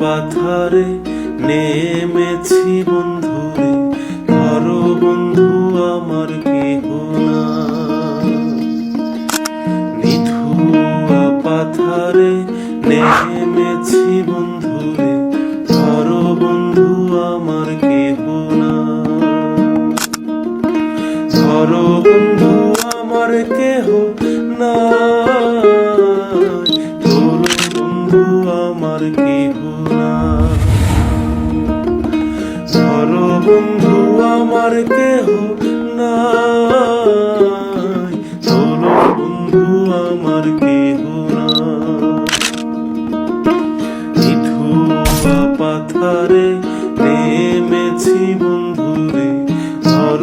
পাথারে নেমেছি বন্ধুরে ঘর বন্ধু আমার কেহ না। নিথুয়া পাথারে নেমেছি বন্ধুরে ধর বন্ধু আমার কেহ না তোর বন্ধু আমার কেহ না বন্ধু আমার কেহ না তোর বন্ধু আমার কেহ না পাথারে নেমেছি বন্ধুরে। ধর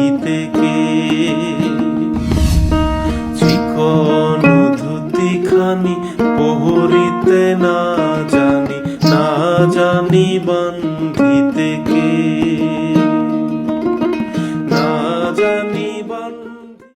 খানি পহরিতে না জানি না জানি বান্ধিতে কে।